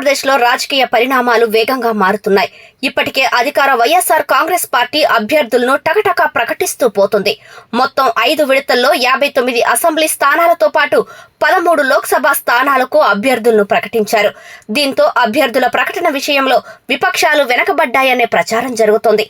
ఆంధ్రప్రదేశ్లో రాజకీయ పరిణామాలు వేగంగా మారుతున్నాయి. ఇప్పటికే అధికార వైఎస్ఆర్ కాంగ్రెస్ పార్టీ అభ్యర్థులను టకటకా ప్రకటిస్తూ పోతుంది. మొత్తం ఐదు విడతల్లో యాభై తొమ్మిది అసెంబ్లీ స్థానాలతో పాటు పదమూడు లోక్సభ స్థానాలకు అభ్యర్థులను ప్రకటించారు. దీంతో అభ్యర్థుల ప్రకటన విషయంలో విపక్షాలు వెనకబడ్డాయనే ప్రచారం జరుగుతోంది.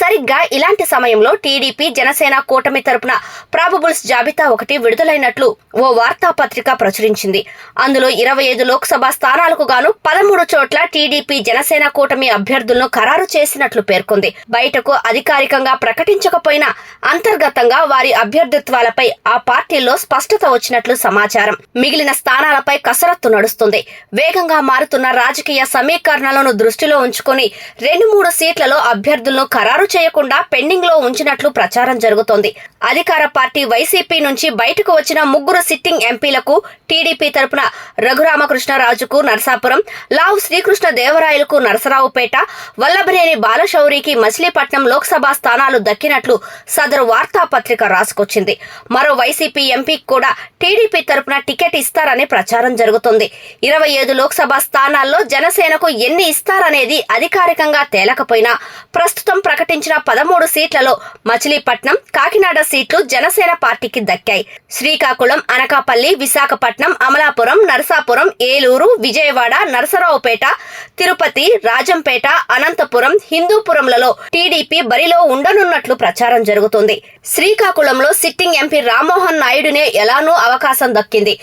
సరిగ్గా ఇలాంటి సమయంలో టీడీపీ జనసేన కూటమి తరపున ప్రాబబుల్స్ జాబితా ఒకటి విడుదలైనట్లు ఓ వార్తాపత్రిక ప్రచురించింది. అందులో ఇరవై ఐదు లోక్సభ స్థానాలకు గాను పదమూడు చోట్ల టీడీపీ జనసేన కూటమి అభ్యర్థులను ఖరారు చేసినట్లు పేర్కొంది. బయటకు అధికారికంగా ప్రకటించకపోయినా అంతర్గతంగా వారి అభ్యర్థిత్వాలపై ఆ పార్టీల్లో స్పష్టత వచ్చినట్లు సమాచారం. మిగిలిన స్థానాలపై కసరత్తు నడుస్తుంది. వేగంగా మారుతున్న రాజకీయ సమీకరణలను దృష్టిలో ఉంచుకొని రెండు మూడు సీట్లలో అభ్యర్థులను ఖరారు చేయకుండా పెండింగ్లో ఉంచినట్లు ప్రచారం జరుగుతోంది. అధికార పార్టీ వైసీపీ నుంచి బయటకు వచ్చిన ముగ్గురు సిట్టింగ్ ఎంపీలకు టీడీపీ తరపున రఘురామకృష్ణరాజుకు నరసాపురం లావు శ్రీకృష్ణ దేవరాయలకు నరసరావుపేట వల్లభనేని బాలశౌరికి మచిలీపట్నం లోక్సభ స్థానాలు దక్కినట్లు సదరు వార్తాపత్రిక రాసుకొచ్చింది. మరో వైసీపీ ఎంపీకి కూడా టీడీపీ తరపున టికెట్ ఇస్తారని ప్రచారం జరుగుతుంది. ఇరవై ఐదు లోక్సభ స్థానాల్లో జనసేనకు ఎన్ని ఇస్తారనేది అధికారికంగా తేలకపోయినా ప్రస్తుతం ప్రకటించిన పదమూడు సీట్లలో మచిలీపట్నం కాకినాడ సీట్లు జనసేన పార్టీకి దక్కాయి. శ్రీకాకుళం అనకాపల్లి విశాఖపట్నం అమలాపురం నరసాపురం ఏలూరు విజయవాడ నరసరావుపేట తిరుపతి రాజంపేట అనంతపురం హిందూపురంలలో టీడీపీ బరిలో ఉండనున్నట్లు ప్రచారం జరుగుతుంది. శ్రీకాకుళంలో సిట్టింగ్ ఎంపీ రామ్మోహన్ నాయుడునే ఎలానూ అవకాశం దక్కింది.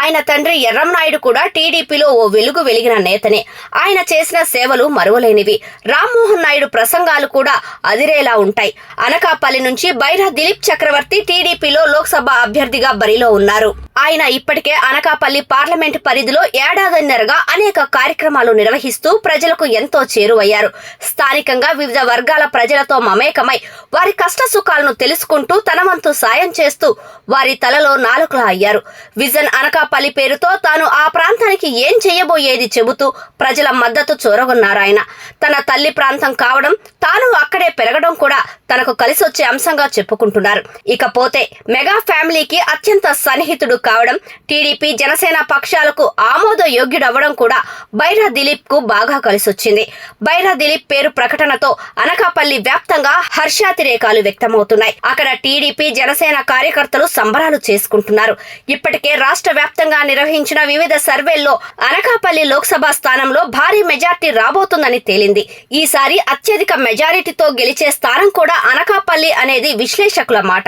ఆయన తండ్రి ఎర్రంనాయుడు కూడా టీడీపీలో ఓ వెలుగు వెలిగిన నేతనే. ఆయన చేసిన సేవలు మరువలేనివి. రామ్మోహన్ నాయుడు ప్రసంగాలు కూడా అదిరేలా ఉంటాయి. అనకాపల్లి నుంచి బైరా దిలీప్ చక్రవర్తి టీడీపీలో లోక్సభ అభ్యర్థిగా బరిలో ఉన్నారు. ఆయన ఇప్పటికే అనకాపల్లి పార్లమెంట్ పరిధిలో ఏడాదిన్నరగా అనేక కార్యక్రమాలు నిర్వహిస్తూ ప్రజలకు ఎంతో చేరువయ్యారు. స్థానికంగా వివిధ వర్గాల ప్రజలతో మమేకమై వారి కష్ట సుఖాలను తెలుసుకుంటూ తన వంతు సాయం చేస్తూ వారి తలలో నాలుకలా అయ్యారు. విజన్ అనకాపల్లి పేరుతో తాను ఆ ప్రాంతానికి ఏం చేయబోయేది చెబుతూ ప్రజల మద్దతు చూరగొన్నారు ఆయన. తన తల్లి ప్రాంతం కావడం తాను అక్కడే పెరగడం కూడా తనకు కలిసొచ్చే అంశంగా చెప్పుకుంటున్నారు. ఇకపోతే మెగా ఫ్యామిలీకి అత్యంత సన్నిహితుడు కావడం టీడీపీ జనసేన పక్షాలకు ఆమోదయోగ్యుడవ్వడం కూడా బైరా దిలీప్కు బాగా కలిసొచ్చింది. బైరా దిలీప్ పేరు ప్రకటనతో అనకాపల్లి వ్యాప్తంగా హర్షాతిరేకాలు వ్యక్తమవుతున్నాయి. అక్కడ టీడీపీ జనసేన కార్యకర్తలు సంబరాలు చేసుకుంటున్నారు. ఇప్పటికే రాష్ట్ర వ్యాప్తంగా నిర్వహించిన వివిధ సర్వేల్లో అనకాపల్లి లోక్సభ స్థానంలో భారీ మెజార్టీ రాబోతుందని తేలింది. ఈసారి అత్యధిక మెజారిటీతో గెలిచే స్థానం కూడా అనకాపల్లి మోత్కుపల్లి అనేది విశ్లేషకుల మాట.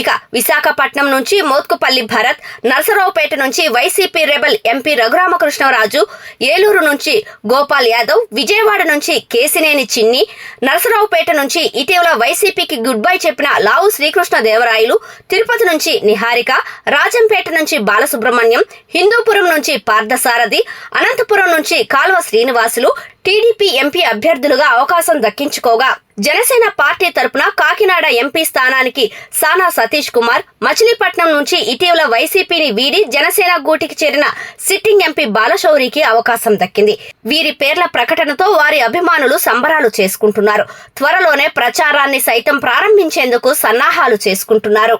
ఇక విశాఖపట్నం నుంచి మోత్కుపల్లి భరత్ నరసరావుపేట నుంచి YCP rebel MP Raghurama Krishna Raju Eluru నుంచి గోపాల్ యాదవ్ విజయవాడ నుంచి కేసినేని చిన్ని నరసరావుపేట నుంచి ఇటీవల వైసీపీకి గుడ్ బై చెప్పిన లావు శ్రీకృష్ణ దేవరాయలు తిరుపతి నుంచి నిహారిక రాజంపేట నుంచి బాలసుబ్రహ్మణ్యం హిందూపురం నుంచి పార్థసారథి అనంతపురం నుంచి కాల్వ శ్రీనివాసులు టీడీపీ ఎంపీ అభ్యర్థులుగా అవకాశం దక్కించుకోగా జనసేన పార్టీ తరపున కాకినాడ ఎంపీ స్థానానికి సానా సతీష్ కుమార్ మచిలీపట్నం నుంచి ఇటీవల వైసీపీని వీడి జనసేన గూటికి చేరిన సిట్టింగ్ ఎంపీ బాలశౌరికి అవకాశం దక్కింది. వీరి పేర్ల ప్రకటనతో వారి అభిమానులు సంబరాలు చేసుకుంటున్నారు. త్వరలోనే ప్రచారాన్ని సైతం ప్రారంభించేందుకు సన్నాహాలు చేసుకుంటున్నారు.